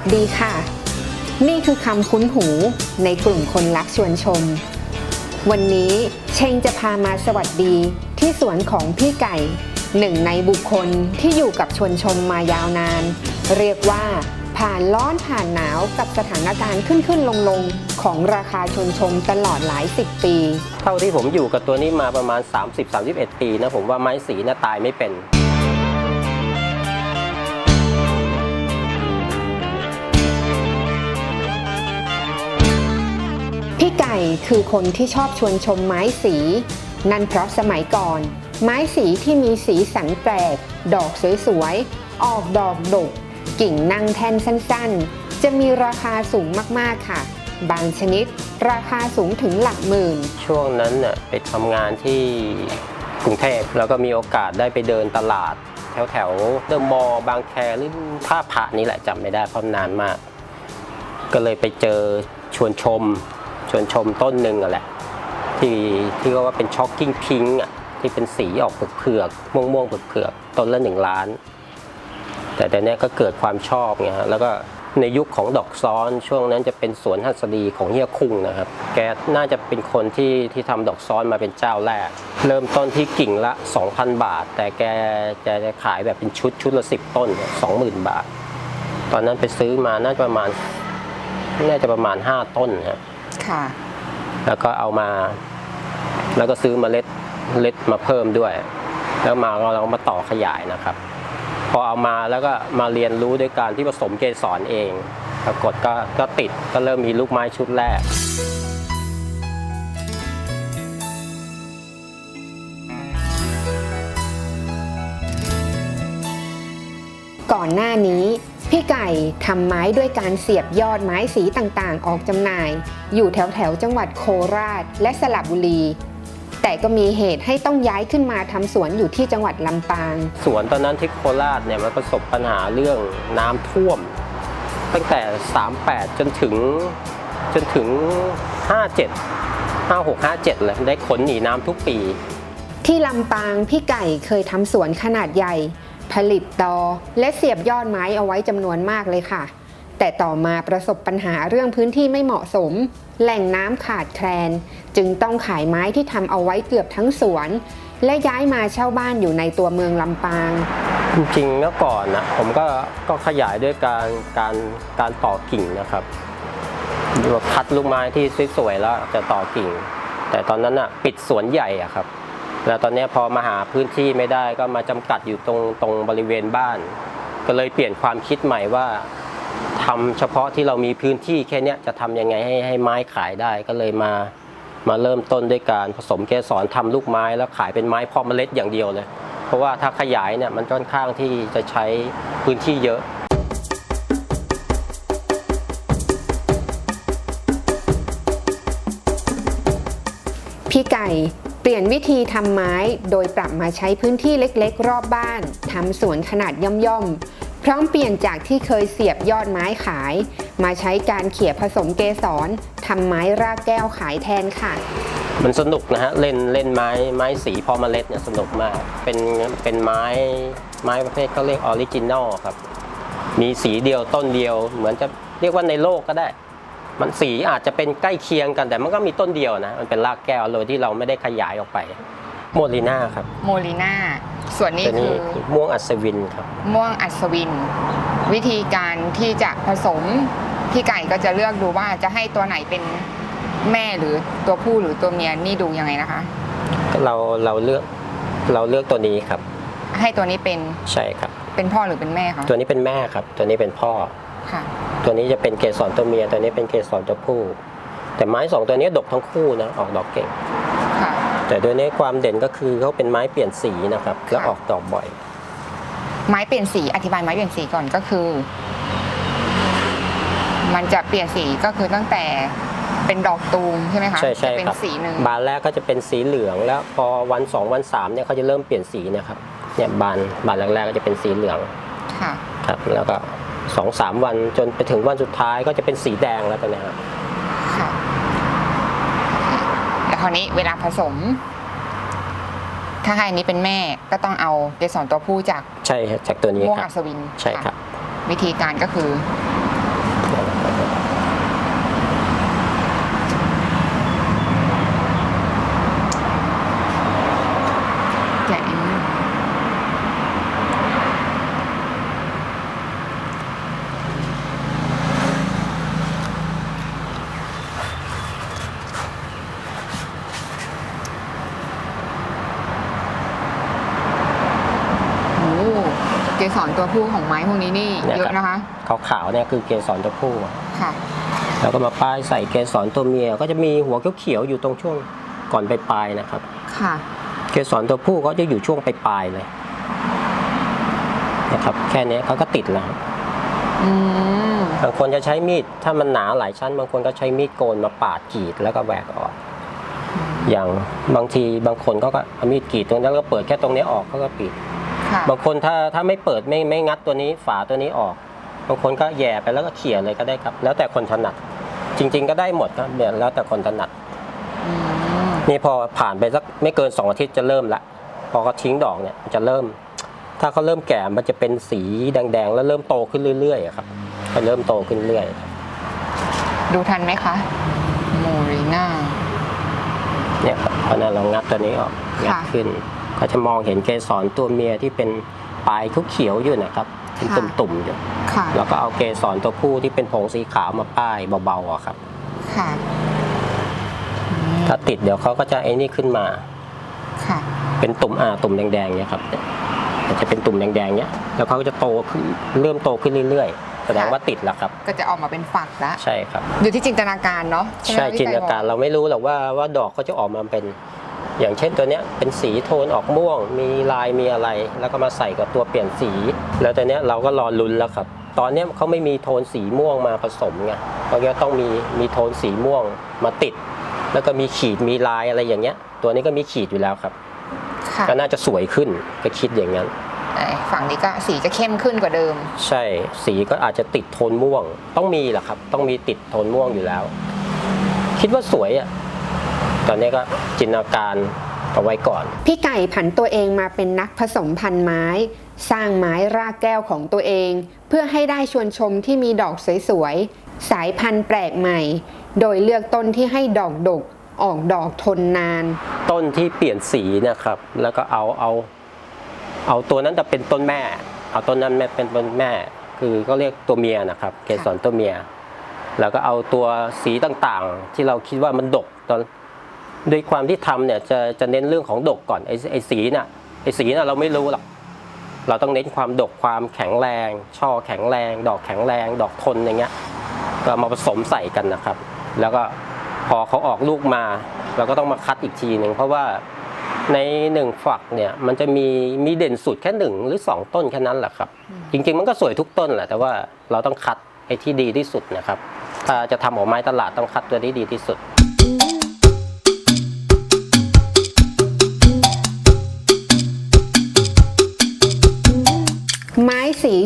สดีค่ะ นี่คือคำคุ้นหูในกลุ่มคนรักชวนชม วันนี้เชงจะพามาสวัสดีที่สวนของพี่ไก่ หนึ่งในบุคคลที่อยู่กับชวนชมมายาวนาน เรียกว่าผ่านร้อนผ่านหนาวกับสถานการณ์ขึ้นขึ้นลงลงของราคาชวนชมตลอดหลายสิบปี เท่าที่ผมอยู่กับตัวนี้มาประมาณ 30-31 ปีนะผมว่าไม้สีน่ะตายไม่เป็น ไก่คือคนที่ชอบชวนชมไม้สี นั่นเพราะสมัยก่อน ไม้สีที่มีสีสันแปลก ดอกสวยๆ ออกดอกดก กิ่งนั่งแท่นสั้นๆ จะมีราคาสูงมากๆค่ะ บางชนิดราคาสูงถึงหลักหมื่น ช่วงนั้นน่ะไปทำงานที่กรุงเทพแล้วก็มีโอกาสได้ไปเดินตลาด แถวแถวเดอะมอลล์บางแคหรือท่าพระนี่แหละจำไม่ได้เพราะนานมาก ก็เลยไปเจอชวนชม ชวนชมต้นหนึ่งอะแหละ ที่ที่เขาว่าเป็นช็อกกิ้งพิงอะที่เป็นสีออกเผือกม่วงม่วงเผือกต้นละหนึ่งล้าน แต่แต่เนี้ยก็เกิดความชอบไงฮะแล้วก็ในยุคของดอกซ้อนช่วงนั้นจะเป็นสวนหัสดีของเฮียคุ้งนะครับ แกน่าจะเป็นคนที่ที่ทำดอกซ้อนมาเป็นเจ้าแรก เริ่มต้นที่กิ่งละ 2,000 บาท แต่แกแกจะขายแบบเป็นชุดชุดละ 10 ต้น 20,000 บาท ตอนนั้นไปซื้อมาน่าจะประมาณ น่าจะประมาณ 5 ต้นครับ ค่ะแล้วก็เอามา แล้วก็ซื้อเมล็ดเมล็ดมาเพิ่มด้วย แล้วมาเรามาต่อขยายนะครับ พอเอามาแล้วก็มาเรียนรู้ด้วยการที่ผสมเกสรเอง ปรากฏก็ก็ติดก็เริ่มมีลูกไม้ชุดแรกก่อนหน้านี้ พี่ไก่ทำไม้ด้วยการเสียบยอดไม้สีต่างๆ ออกจำหน่าย อยู่แถวแถวๆจังหวัดโคราชและสระบุรี แต่ก็มีเหตุให้ต้องย้ายขึ้นมาทำสวนอยู่ที่จังหวัดลำปาง สวนตอนนั้นที่โคราชเนี่ยมันประสบปัญหาเรื่องน้ำท่วม ตั้งแต่ 38 จนถึงจนถึง 57 56 57เลยได้ขนหนีน้ำทุกปี ที่ลำปางพี่ไก่เคยทำสวนขนาดใหญ่ ผลิตตอและเสียบยอดไม้เอาไว้จำนวนมากเลยค่ะ แต่ต่อมาประสบปัญหาเรื่องพื้นที่ไม่เหมาะสม แหล่งน้ำขาดแคลน จึงต้องขายไม้ที่ทำเอาไว้เกือบทั้งสวน และย้ายมาเช่าบ้านอยู่ในตัวเมืองลำปาง จริงๆเมื่อก่อนนะผมก็ก็ขยายด้วยการการการต่อกิ่งนะครับคัดลูกไม้ที่สวยๆแล้วจะต่อกิ่ง แต่ตอนนั้นอะปิดสวนใหญ่อะครับ แล้วตอนนี้พอมาหาพื้นที่ไม่ได้ก็มาจำกัดอยู่ตรงตรงบริเวณบ้าน ก็เลยเปลี่ยนความคิดใหม่ว่าทำเฉพาะที่เรามีพื้นที่แค่นี้จะทำยังไงให้ให้ไม้ขายได้ก็เลยมามาเริ่มต้นด้วยการผสมเกสรทำลูกไม้แล้วขายเป็นไม้พาะเมล็ดอย่างเดียวเลย เพราะว่าถ้าขยายเนี่ยมันค่อนข้างที่จะใช้พื้นที่เยอะพี่ไก่ ลี่ยนวิธีทำไม้โดยปรับมาใช้พื้นที่เล็กๆ รอบบ้านทำสวนขนาดย่อมๆ พร้อมเปลี่ยนจากที่เคยเสียบยอดไม้ขาย มาใช้การเขี่ยผสมเกสรทำไม้รากแก้วขายแทนค่ะ มันสนุกนะฮะเล่นเล่นไม้ไม้สีพอมเมล็ดเนี่ยสนุกมาก เป็นเป็นไม้ไม้ประเภทเขาเรียกออริจินอลครับ มีสีเดียวต้นเดียวเหมือนจะเรียกว่าในโลกก็ได้ มันสีอาจจะเป็นใกล้เคียงกันแต่มันก็มีต้นเดียวนะ มันเป็นรากแก้วโดยที่เราไม่ได้ขยายออกไป โมลิน่าครับ โมลิน่าส่วนนี้ตัวคืนี้อม่วงอัศวินครับ ม่วงอัศวิน วิธีการที่จะผสมพี่ไก่ก็จะเลือกดูว่าจะให้ตัวไหนเป็นแม่หรือตัวผู้หรือตัวเมียนี่ดูยังไงนะคะ เราเราเลือกเราเลือกตัวนี้ครับ ให้ตัวนี้เป็นใช่ครับ เป็นพ่อหรือเป็นแม่คะตัวนี้เป็นแม่ครับ ตัวนี้เป็นพ่อค่ะ ตัวนี้จะเป็นเกสรตัวเมีย ตัวนี้เป็นเกสรตัวผู้ แต่ไม้สองตัวนี้ดกทั้งคู่นะ ออกดอกเก่ง ค่ะ แต่ตัวนี้ความเด่นก็คือเขาเป็นไม้เปลี่ยนสีนะครับ แล้วค่ะออกดอกบ่อย ไม้เปลี่ยนสีอธิบายไม้เปลี่ยนสีก่อนก็คือ มันจะเปลี่ยนสีก็คือตั้งแต่เป็นดอกตูมใช่ไหมคะใช่ใช่จะเป็นครับสีหนึ่งบานแรกก็จะเป็นสีเหลืองแล้วพอวันสองวันสามเนี่ยเขาจะเริ่มเปลี่ยนสีนะครับเนี่ยบานบานแรกๆก็จะเป็นสีเหลืองค่ะ ครับ แล้วก็ สองสามวันจนไปถึงวันสุดท้ายก็จะเป็นสีแดงแล้วตอนเนี้ยครับค่ะแล้วคราวนี้เวลาผสม ถ้าให้อันนี้เป็นแม่ก็ต้องเอาเกสรตัวผู้จากใช่ครับจากตัวนี้ม่วงครัอับศวินใช่ครับะวิธีการก็คือ ตัวผู้ของไม้พวกนี้นี่เนี่ยเยครัอะบนะคะขาวๆเนี่ยคือเกสรตัวผู้ค่ะ แล้วก็มาป้ายใส่เกสรตัวเมียก็จะมีหัวเขียวๆอยู่ตรงช่วงก่อนปลายๆนะครับ ค่ะ เกสรตัวผู้เขาจะอยู่ช่วงปลายๆเลยนะครับ แค่นี้เขาก็ติดแล้วครับอืมบางคนจะใช้มีด ถ้ามันหนาหลายชั้น บางคนก็ใช้มีดโกนมาปาดกรีดแล้วก็แหวกออก อย่างบางทีบางคนก็ก็เอามีดกรีดตรงนั้นแล้วก็เปิดแค่ตรงนี้ออกเขาก็ปิด ค่ะบางคนถ้าถ้าไม่เปิดไม่ไม่งัดตัวนี้ฝาตัวนี้ออก บางคนก็แย่ไปแล้วก็เขี่ยเลยก็ได้ครับ แล้วแต่คนถนัด จริง ๆ ก็ได้หมดครับเนี่ยแล้วแต่คนถนัดอืมนี่พอผ่านไปสักไม่เกินสองอาทิตย์จะเริ่มละพอเขาทิ้งดอกเนี่ยมันจะเริ่ม ถ้าเขาเริ่มแก่มันจะเป็นสีแดงๆ แล้วเริ่มโตขึ้นเรื่อยๆอะครับก็เริ่มโตขึ้นเรื่อยดูทันไหมคะโมริน่า เนี่ยครับเพราะนั้นเรางัดตัวนี้ออกงัดค่ะ ขึ้น ก็จะมองเห็นเกสรตัวเมียที่เป็นปลายเขียวๆอยู่นะครับเป็นค่ะ ตุ่มๆอยู่ค่ะ แล้วก็เอาเกสรตัวผู้ที่เป็นผงสีขาวมาป้ายเบาๆอะครับ ค่ะอืมถ้าติดเดี๋ยวเขาก็จะไอ้นี่ขึ้นมา ค่ะ เป็นตุ่มอ่าตุ่มแดงๆเนี่ยครับเนี่ยมันจะเป็นตุ่มแดงๆเนี่ยแล้วเขาก็จะโตขึ้นเริ่มโตขึ้นเรื่อยๆ แสดงว่าติดแล้วครับ ก็จะออกมาเป็นฝักแล้วใช่ครับ อยู่ที่จินตนาการเนาะไหมใช่คะพี่จินตนาการไบอเราไม่รู้หรอกว่าว่าดอกเขาจะออกมาเป็น อย่างเช่นตัวเนี้ยเป็นสีโทนออกม่วง มีลายมีอะไร แล้วก็มาใส่กับตัวเปลี่ยนสี แล้วตัวเนี้ยเราก็รอลุ้นแล้วครับ ตอนเนี้ยเขาไม่มีโทนสีม่วงมาผสมไงเขาก็ต้องมีมีโทนสีม่วงมาติด แล้วก็มีขีดมีลายอะไรอย่างเงี้ย ตัวนี้ก็มีขีดอยู่แล้วครับ ค่ะก็น่าจะสวยขึ้นก็คิดอย่างนั้นเอ้ยฝั่งนี้ก็สีจะเข้มขึ้นกว่าเดิม ใช่สีก็อาจจะติดโทนม่วง ต้องมีแหละครับ ต้องมีติดโทนม่วงอยู่แล้ว คิดว่าสวยอะ ตอนนี้ก็จินตนาการเอาไว้ก่อน พี่ไก่ผันตัวเองมาเป็นนักผสมพันธุ์ไม้ สร้างไม้รากแก้วของตัวเอง เพื่อให้ได้ชวนชมที่มีดอกสวยๆ สายพันธุ์แปลกใหม่ โดยเลือกต้นที่ให้ดอกดกออกดอกทนนาน ต้นที่เปลี่ยนสีนะครับ แล้วก็เอาเอา เอาตัวนั้นจะเป็นต้นแม่ เอาต้นนั้นแม่เป็นต้นแม่ คือก็เรียกตัวเมียนะครับ เกสรตัวเมีย แล้วก็เอาตัวสีต่างๆ ที่เราคิดว่ามันดกตอน ด้วยความที่ทำเนี่ยจะจะเน้นเรื่องของดกก่อนไอ้ไอ้สีน่ะไอ้สีน่ะเราไม่รู้หรอกเราต้องเน้นความดกความแข็งแรง ช่อแข็งแรง ดอกแข็งแรง ดอกทนอย่างเงี้ยก็มาผสมใส่กันนะครับ แล้วก็พอเขาออกลูกมา เราก็ต้องมาคัดอีกทีหนึ่งเพราะว่าในหนึ่งฝักเนี่ยมันจะมีมีเด่นสุดแค่หนึ่งหรือสองต้นแค่นั้นแหละครับ จริง ๆ มันก็สวยทุกต้นแหละแต่ว่าเราต้องคัดไอ้ที่ดีที่สุดนะครับ ถ้าจะทำออกไม้ตลาดต้องคัดตัวที่ดีที่สุด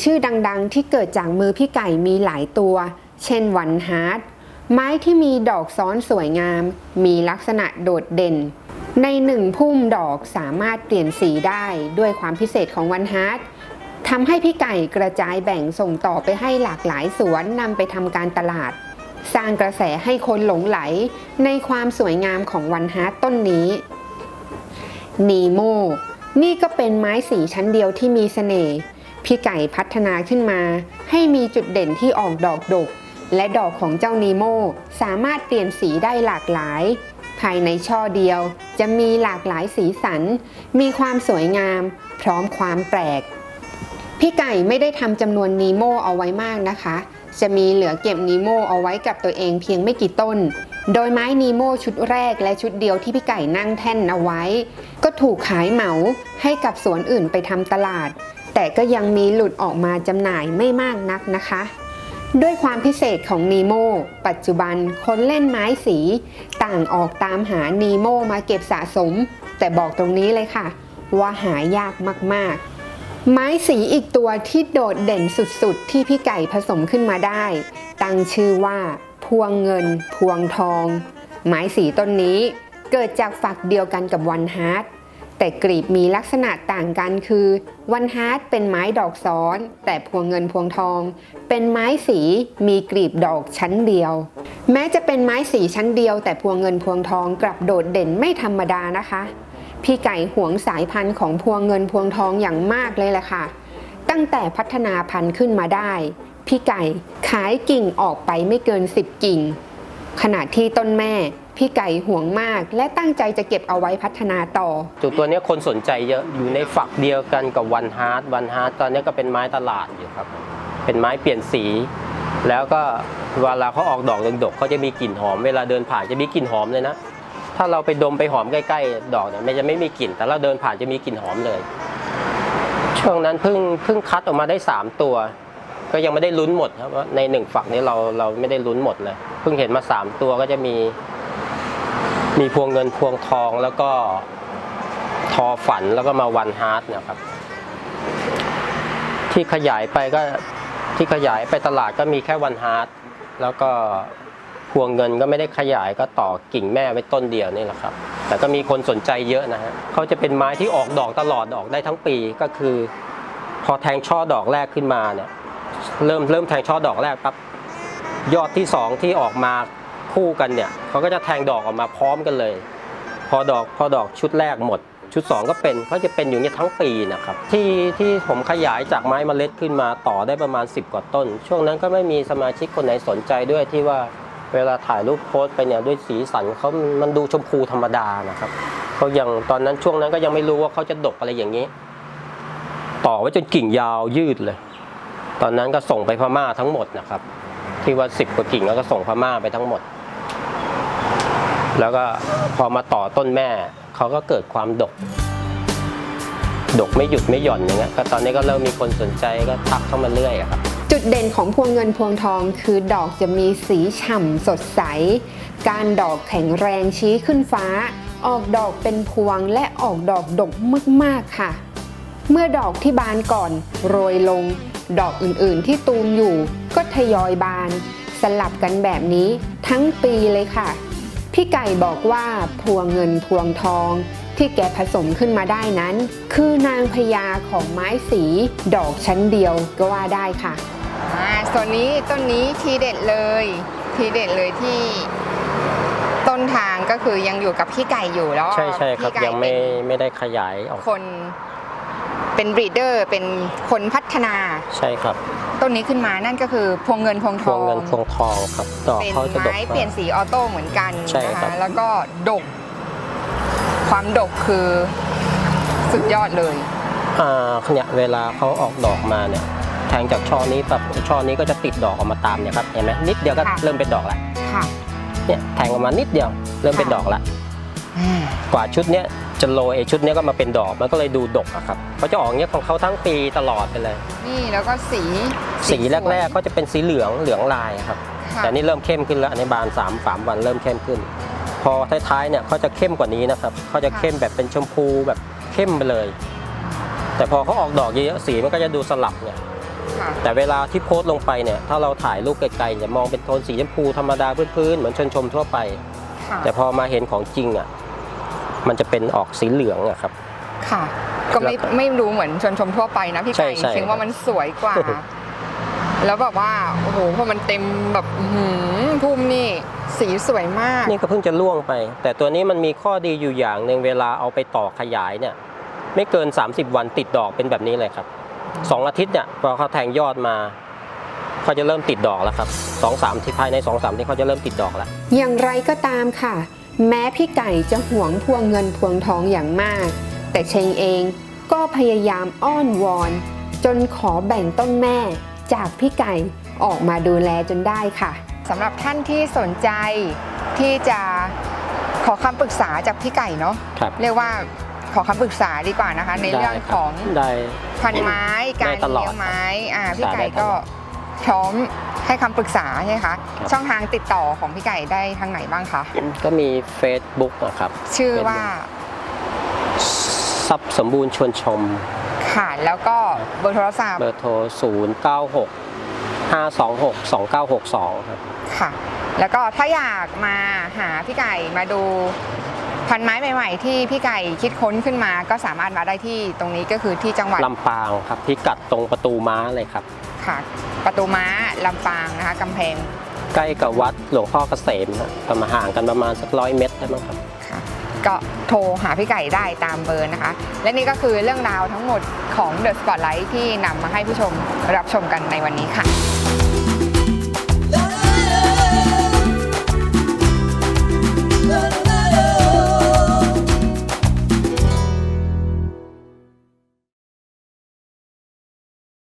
ชื่อดังๆ ที่เกิดจากมือพี่ไก่มีหลายตัว เช่นวันฮาร์ดไม้ที่มีดอกซ้อนสวยงาม มีลักษณะโดดเด่น ในหนึ่งพุ่มดอกสามารถเปลี่ยนสีได้ด้วยความพิเศษของวันฮาร์ดทำให้พี่ไก่กระจายแบ่งส่งต่อไปให้หลากหลายสวนนำไปทำการตลาด สร้างกระแสให้คนหลงไหล ในความสวยงามของวันฮาร์ดต้นนี้นีโมนี่ก็เป็นไม้สีชั้นเดียวที่มีเสน่ห์ พี่ไก่พัฒนาขึ้นมา ให้มีจุดเด่นที่ออกดอกดก และดอกของเจ้านีโมสามารถเปลี่ยนสีได้หลากหลาย ภายในช่อเดียวจะมีหลากหลายสีสัน มีความสวยงาม พร้อมความแปลก พี่ไก่ไม่ได้ทำจำนวนนีโมเอาไว้มากนะคะ จะมีเหลือเก็บนีโมเอาไว้กับตัวเองเพียงไม่กี่ต้น โดยไม้นีโมชุดแรกและชุดเดียวที่พี่ไก่นั่งแท่นเอาไว้ ก็ถูกขายเหมาให้กับสวนอื่นไปทำตลาด แต่ก็ยังมีหลุดออกมาจำหน่ายไม่มากนักนะคะ ด้วยความพิเศษของนีโมปัจจุบันคนเล่นไม้สี ต่างออกตามหานีโมมาเก็บสะสม แต่บอกตรงนี้เลยค่ะ ว่าหายากมากๆ ไม้สีอีกตัวที่โดดเด่นสุดๆ ที่พี่ไก่ผสมขึ้นมาได้ ตั้งชื่อว่า พวงเงิน พวงทอง ไม้สีต้นนี้เกิดจากฝักเดียวกันกับวันฮาร์ด แต่กลีบมีลักษณะต่างกันคือวันฮาร์ดเป็นไม้ดอกซ้อน แต่พวงเงินพวงทอง เป็นไม้สีมีกลีบดอกชั้นเดียว แม้จะเป็นไม้สีชั้นเดียว แต่พวงเงินพวงทองกลับโดดเด่นไม่ธรรมดานะคะ พี่ไก่หวงสายพันธุ์ของพวงเงินพวงทองอย่างมากเลยแหละค่ะ ตั้งแต่พัฒนาพันธุ์ขึ้นมาได้ พี่ไก่ขายกิ่งออกไปไม่เกิน 10 กิ่ง ขณะที่ต้นแม่ พี่ไก่ห่วงมาก และตั้งใจจะเก็บเอาไว้พัฒนาต่อ จุดตัวเนี้ยคนสนใจเยอะอยู่ในฝักเดียวกันกับวันฮาร์ดวันฮาร์ดตอนนี้ก็เป็นไม้ตลาดอยู่ครับ เป็นไม้เปลี่ยนสี แล้วก็เวลาเขาออกดอกดกๆเขาจะมีกลิ่นหอมเวลาเดินผ่านจะมีกลิ่นหอมเลยนะ ถ้าเราไปดมไปหอมใกล้ๆ ดอกเนี่ยมันจะไม่มีกลิ่น แต่เราเดินผ่านจะมีกลิ่นหอมเลย ช่วงนั้นเพิ่งเพิ่งคัดออกมาได้ 3 ตัว ก็ยังไม่ได้ลุ้นหมดครับว่าในหนึ่งฝักนี้เราเราไม่ได้ลุ้นหมดเลยเพิ่งเห็นมา 3 ตัวก็จะมี มีพวงเงินพวงทองแล้วก็ทอฝันแล้วก็มาวันฮาร์ดนะครับ ที่ขยายไปก็ที่ขยายไปตลาดก็มีแค่วันฮาร์ดแล้วก็พวงเงินก็ไม่ได้ขยายก็ต่อกิ่งแม่ไว้ต้นเดียวนี่แหละครับ แต่ก็มีคนสนใจเยอะนะฮะเขาจะเป็นไม้ที่ออกดอกตลอดออกได้ทั้งปีก็คือ พอแทงช่อดอกแรกขึ้นมาเนี่ย เริ่มเริ่มแทงช่อดอกแรกปั๊บยอดที่สองที่ออกมา คู่กันเนี่ยเขาก็จะแทงดอกออกมาพร้อมกันเลย พอดอกพอดอกชุดแรกหมด ชุด 2 ก็เป็นเขาจะเป็นอยู่เนี่ยทั้งปีนะครับที่ที่ผมขยายจากไม้มเมล็ดขึ้นมาต่อได้ประมาณ 10 กว่าต้น ช่วงนั้นก็ไม่มีสมาชิกคนไหนสนใจด้วยที่ว่าเวลาถ่ายรูปโพสต์ไปเนี่ยด้วยสีสันเขามันดูชมพูธรรมดานะครับเขายังตอนนั้นช่วงนั้นก็ยังไม่รู้ว่าเขาจะดกอะไรอย่างนี้ ต่อไว้จนกิ่งยาวยืดเลย ตอนนั้นก็ส่งไปพม่าทั้งหมดนะครับ ที่ว่าสิบกว่ากิ่งแล้วก็ส่งพม่าไปทั้งหมด แล้วก็พอมาต่อต้นแม่เขาก็เกิดความดก ดกไม่หยุดไม่หย่อนอย่างเงี้ยก็ตอนนี้ก็เริ่มมีคนสนใจก็ทักเข้ามาเรื่อยอะครับ จุดเด่นของพวงเงินพวงทองคือดอกจะมีสีฉ่ำสดใส การดอกแข็งแรงชี้ขึ้นฟ้า ออกดอกเป็นพวงและออกดอกดกมากๆค่ะ เมื่อดอกที่บานก่อนโรยลง ดอกอื่นๆที่ตูมอยู่ก็ทยอยบาน สลับกันแบบนี้ทั้งปีเลยค่ะ พี่ไก่บอกว่าพวงเงินพวงทอง ที่แกผสมขึ้นมาได้นั้น คือนางพญาของไม้สีดอกชั้นเดียวก็ว่าได้ค่ะอ่าส่วนนี้ต้นนี้ทีเด็ดเลย ทีเด็ดเลยที่ต้นทางก็คือยังอยู่กับพี่ไก่อยู่แล้วใช่ใช่ครับพี่ไก่ยังไม่เป็นไม่ได้ขยายออกคน เป็นบรีดเดอร์เป็นคนพัฒนาใช่ครับ ต้นนี้ขึ้นมานั่นก็คือพวงเงินพวงพทวองงเงินพวงทองครับดอกเป็นเขาจะดกไม้มากเปลี่ยนสีออโต้เหมือนกันใช่นะครับคะแล้วก็ดก ความดกคือสุดยอดเลย อ่าเนี่ยเวลาเขาออกดอกมาเนี่ยแทงจากช่อนี้ปั๊บช่อนี้ก็จะติดดอกออกมาตามเนี่ยครับเห็นไหมนิดเดียวก็ค่ะ เริ่มเป็นดอกละค่ะเนี่ยแทงออกมานิดเดียวเริ่มเป็นค่ะดอกละกว่าชุดเนี้ย จะโรยไอ้ชุดเนี้ยก็มาเป็นดอกมันก็เลยดูดกอะครับเขาจะออกเนี้ยของเขาทั้งปีตลอดไปเลย นี่แล้วก็สีสีแรกๆก็จะเป็นสีเหลืองเหลืองลายอะครับๆแต่นี่เริ่มเข้มขึ้นแล้วอันนี้บานสามสามวันเริ่มเข้มขึ้น พอท้ายๆเนี่ยเขาจะเข้มกว่านี้นะครับเขาจะเข้มแบบเป็นชมพูแบบเข้มไปเลย แต่พอเขาออกดอกเยอะๆสีมันก็จะดูสลับเนี่ยค่ะแต่เวลาที่โพสต์ลงไปเนี่ยถ้าเราถ่ายรูปไกลๆเนี่ยมองเป็นโทนสีชมพูธรรมดาพื้นๆเหมือนชนชมทั่วไปค่ะแต่พอมาเห็นของจริงอะ มันจะเป็นออกสีเหลืองอะครับ ค่ะ ก็ไม่ไม่รู้เหมือนชวนชมทั่วไปนะพี่ใช่ไก่ใช่คิดว่ามันสวยกว่า แล้วแบบว่าโอ้โหพอมันเต็มแบบอื้อหือพุ่มนี่สีสวยมาก นี่ก็เพิ่งจะล่วงไป แต่ตัวนี้มันมีข้อดีอยู่อย่างหนึ่งเวลาเอาไปต่อขยายเนี่ย ไม่เกิน 30 วันติดดอกเป็นแบบนี้เลยครับสองอาทิตย์เนี่ยพอเขาแทงยอดมาเขาจะเริ่มติดดอกแล้วครับสองสามที่ภายในสองสามที่เขาจะเริ่มติดดอกแล้ว อย่างไรก็ตามค่ะ แม้พี่ไก่จะหวงพวงเงินพวงทองอย่างมาก แต่เชงเองก็พยายามอ้อนวอน จนขอแบ่งต้นแม่จากพี่ไก่ออกมาดูแลจนได้ค่ะสำหรับท่านที่สนใจที่จะขอคำปรึกษาจากพี่ไก่เนาะครับเรียกว่าขอคำปรึกษาดีกว่านะคะ ในเรื่องได้คบของได้พันไม้ได้การตลอดเลี้ยงไม้อ่าครับพี่ไก่ได้ตก็ลอดพร้อม ให้คำปรึกษาใช่ไหมคะครับช่องทางติดต่อของพี่ไก่ได้ทางไหนบ้างคะ ก็มี Facebook นะครับ ชื่อว่า ทรัพย์สมบูรณ์ชวนชม ค่ะ แล้วก็เบอร์โทรศัพท์เบอร์โทร 0 9 6 5 2 6 2 9 6 2 ครับ ค่ะ แล้วก็ถ้าอยากมาหาพี่ไก่มาดูพันไม้ใหม่ๆ ที่พี่ไก่คิดค้นขึ้นมา ก็สามารถมาได้ที่ตรงนี้ก็คือที่จังหวัดลำปางครับพิกัดตรงประตูม้าเลยครับ ค่ะ ประตูม้าลำปางนะคะกำแพงใกล้กับวัดหลวงพ่อเกษมครับประมาณห่างกันประมาณสักร้อยเมตรได้มั้งครับ ค่ะ ก็โทรหาพี่ไก่ได้ตามเบอร์นะคะ และนี่ก็คือเรื่องราวทั้งหมดของ The Spotlight ที่นำมาให้ผู้ชมรับชมกันในวันนี้ค่ะ